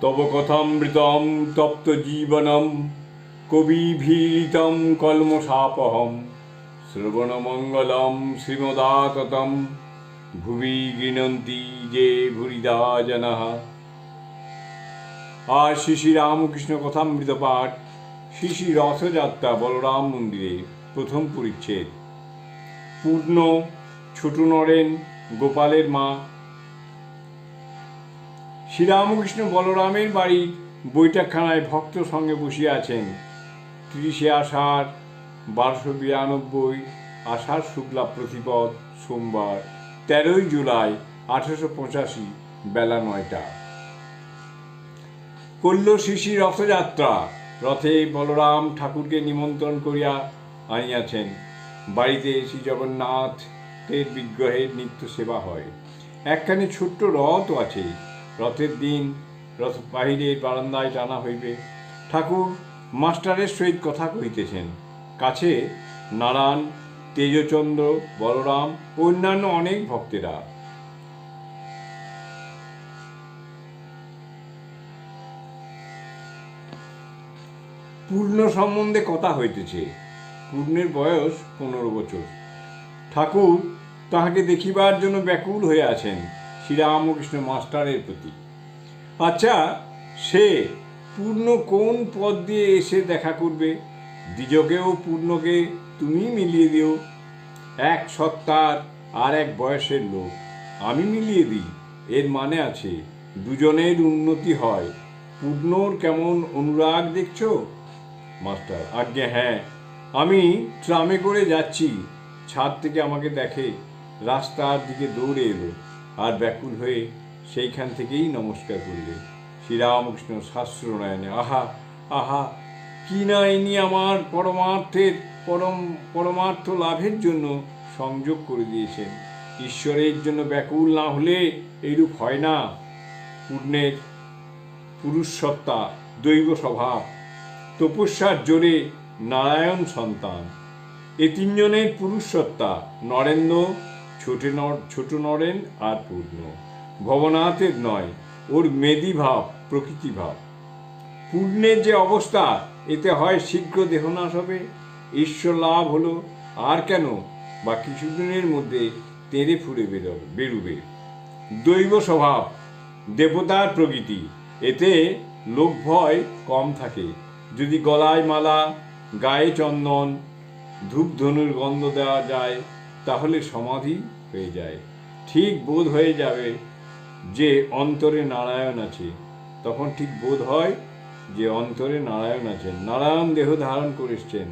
তব কথামৃতম তপ্ত জীবনম কবিভীতম কলমশাপহম শ্রবণমঙ্গলম শ্রীমদাততম ভুবি গৃণন্তি যে ভুরিদা জনঃ আর শ্রী শ্রী রামকৃষ্ণ কথামৃত পাঠ শ্রী শ্রী রথযাত্রা বলরাম মন্দিরে প্রথম পরিচ্ছেদ। পূর্ণ ছোট নরেন গোপালের মা শ্রীরামকৃষ্ণ বলরামের বাড়ির বৈঠকখানায় ভক্ত সঙ্গে বসিয়া আছেন। তিরিশে আষাঢ়, বারোশো বিরানব্বই, আষাঢ় শুক্লা প্রতিপদ, সোমবার, তেরোই জুলাই, আঠেরোশো পঁচাশি, বেলা নয়টা। কল্য শিশি রথযাত্রা, রথে বলরাম ঠাকুরকে নিমন্ত্রণ করিয়া আনিয়াছেন। বাড়িতে শ্রী জগন্নাথের বিগ্রহের নিত্য সেবা হয়। একখানি ছোট্ট রথও আছে। রথের দিন রথ বাহিরের বারান্দায় টানা হইবে। ঠাকুর মাস্টারের সহিত কথা কহিতেছেন। কাছে নারায়ণ, তেজচন্দ্র, বলরাম অন্যান্য অনেক ভক্তেরা। পূর্ণ সম্বন্ধে কথা হইতেছে। পূর্ণের বয়স পনেরো বছর। ঠাকুর তাহাকে দেখিবার জন্য ব্যাকুল হয়ে আছেন। শ্রীরামকৃষ্ণ মাস্টারের প্রতি। আচ্ছা সে পূর্ণ কোন পদ দিয়ে এসে দেখা করবে? দ্বিজকেও পূর্ণকে তুমি মিলিয়ে দিও। এক সত্তার আর এক বয়সের লোক আমি মিলিয়ে দিই। এর মানে আছে, দুজনের উন্নতি হয়। পূর্ণর কেমন অনুরাগ দেখছ? মাস্টার, আজ্ঞে হ্যাঁ। আমি ট্রামে করে যাচ্ছি। ছাদ থেকে আমাকে দেখে রাস্তার দিকে দৌড়ে এলো। আর ব্যাকুল হয়ে সেইখান থেকেই নমস্কার করলে। শ্রীরামকৃষ্ণ শাস্ত্রনায়নে আহা আহা, কি না ইনি আমার পরমার্থের, পরম, পরমার্থ লাভের জন্য সংযোগ করে দিয়েছেন? ঈশ্বরের জন্য ব্যাকুল না হলে এইরূপ হয় না। পূর্ণের পুরুষ সত্তা দৈব স্বভাব তপস্যার জোরে নারায়ণ সন্তান। এ তিনজনের পুরুষ সত্তা নরেন্দ্র ছোট নর, ছোট নরেন আর পূর্ণ। ভবনাথের নয়, ওর মেদি ভাব, প্রকৃতি ভাব। পূর্ণের যে অবস্থা, এতে হয় শীঘ্র দেহনাশ হবে। ঈশ্বর লাভ হলো, আর কেন? বা কিছুদিনের মধ্যে তেড়ে ফুড়ে বেরোবে বেরুবে। দৈব স্বভাব, দেবতার প্রকৃতি, এতে লোক ভয় কম থাকে। যদি গলায় মালা, গায়ে চন্দন ধূপ ধনুর গন্ধ দেওয়া যায় তাহলে সমাধি হয়ে যায়। ঠিক বোধ হয়ে যাবে যে অন্তরে নারায়ণ আছে। তখন ঠিক বোধ হয় যে অন্তরে নারায়ণ আছেন। নারায়ণ দেহ ধারণ করেছেন।